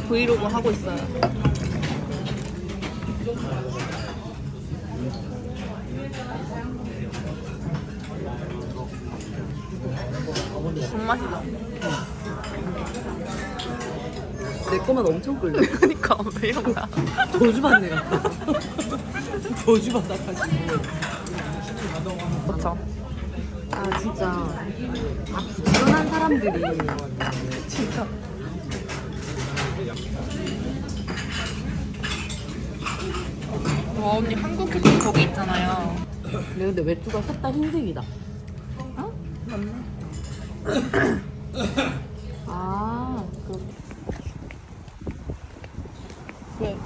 브이로그 하고 있어요. 존맛이다. 내 거만 엄청 끌려. 그니까 매운 거야. 저주받네. 저주받아가지고. 그쵸? 아 진짜 아 부지런한 사람들이 진짜. 와 언니 한국 교통 거기 있잖아요. 근데 근데 외투가 셋다 흰색이다. 어? 맞네. 아 그. 왜?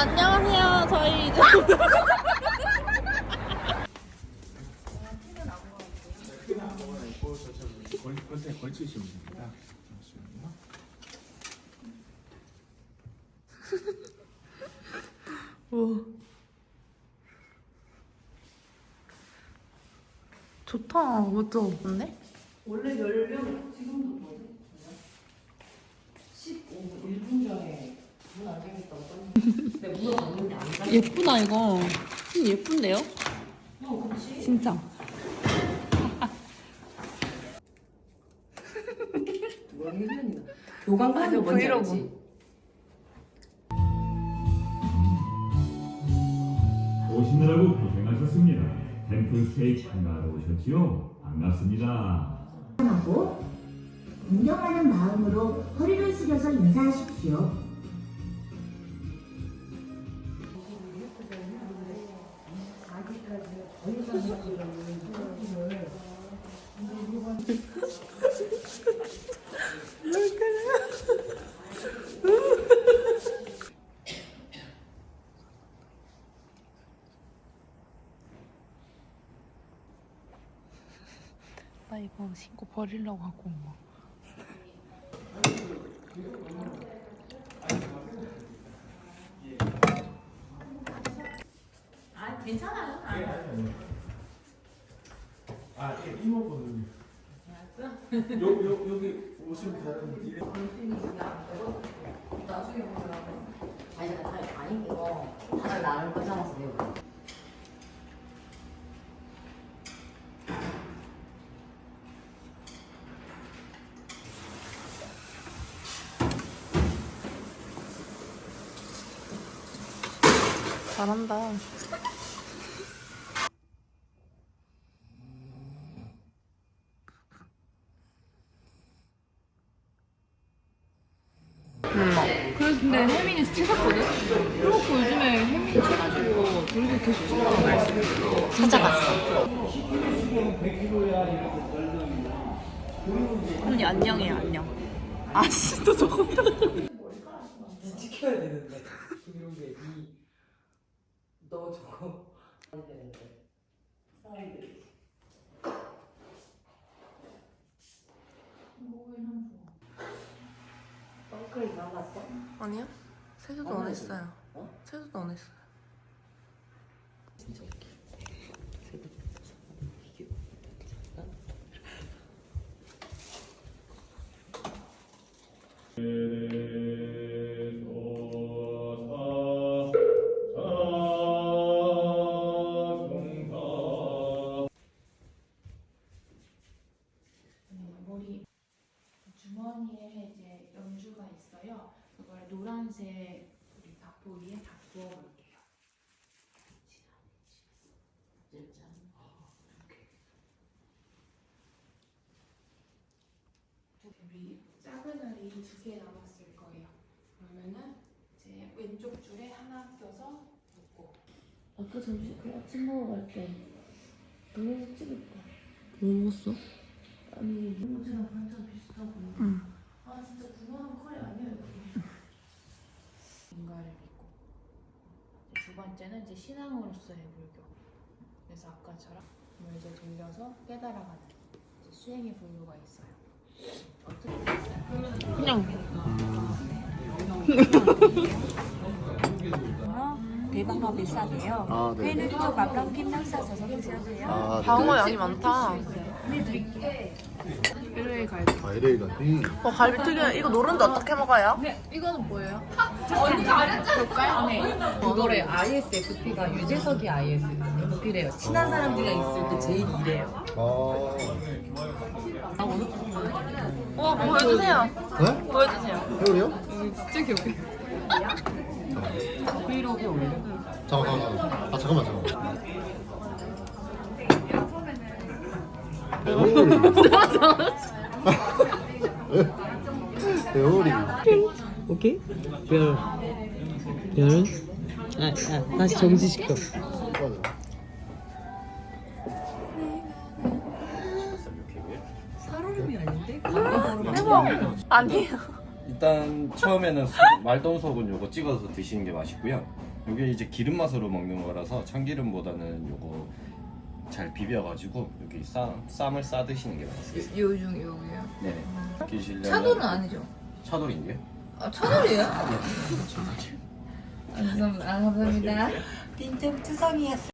안녕하세요. 저희 이제 걸, 걸쇠 걸치시면 됩니다. 잠시만요. 좋다. 멋져. 맞네? 원래 10명 지금도 뭐지? 15, 1분 전에 문안 생겼다고 썼는데 내가 물어봤는데 안 가. 예쁘다 이거. 음, 예쁜데요? 어, 그렇지. 진짜. 뭐야, 1년이다. 교감 가면 뭔지. 알지? 오시느라고 고생하셨습니다. 템플 스테이 참가하러 오셨지요? 반갑습니다. 하고 존경하는 마음으로 허리를 숙여서 인사하십시오. 나 이거 신고 버리려고 하고 막. 아, 예, 이모분은 요, 요, 여기 오시면 다른 일에 나중에 보면 아니 아니 이거 다들 나를 꽂아놔서 내가 잘한다. 근데 혜민이 스치셨거든? 그래갖고 요즘에 혜민이 쳐가지고 둘이서 계속 찍어 찾아갔어. 언니 안녕해요 안녕 아씨 또 저거 지켜야 되는데 이런 게이너 저거 해야 되는데 사람들이 선크림 발랐어? 아니요 세수도 안 했어요 어? 세수도 안 했어요 진짜 웃겨 주머니에 이제 연주가 있어요. 그걸 노란색 우리 위에 다 부어볼게요. 진짜 우리 작은 알이 두 개 남았을 거예요. 그러면은 이제 왼쪽 줄에 하나 껴서 묶고 아까 점심 그 아침 먹으러 갈때 너무 찍었다. 뭐 먹었어? 아니 이모지랑 반찬 비슷하고. 응. 아 진짜 구멍은 컬이 아니에요. 그게. 인가를 믿고 이제 두 번째는 이제 신앙으로서의 불교. 그래서 아까처럼 몸을 이제 돌려서 깨달아가는 이제 수행의 불교가 있어요. 어떻게? 그냥 대방어 비싸게요. 아, 네. 회는 또 밥랑 김장 싸서 드셔도 돼요. 아, 방어 양이 많다. 아, LA 갈비. 어, 갈비 튀김 이거 노른자 어떻게 먹어요? 네, 이거는 뭐예요? 언니 볼까요? 네. 그거래 ISFP가 유재석이 ISFP래요. 친한 사람들이 있을 때 제일 이래요. 아, 어, 보여주세요. 네? 보여주세요. 해오리요? 진짜 귀엽게. 브이로그에 올려. 잠깐만, 잠깐만. 아, 잠깐만, 잠깐만. 해오리. 오케이? 별. 별. 아, 아, 다시 정지시켜. 맞아. 살얼음이 아닌데? 아니에요. 일단 처음에는 소- 말동석은 요거 찍어서 드시는 게 맛있고요. 요게 이제 기름 맛으로 먹는 거라서 참기름보다는 요거 잘 비벼가지고 여기 쌈 쌈을 싸 드시는 게 맛있어요. 요중 요게요. 네네. 드시려면 차도는 아니죠? 차돌인데요? 아, 차돌이에요? 아, 감사합니다. 아, 감사합니다. 빈틈 투성이었어.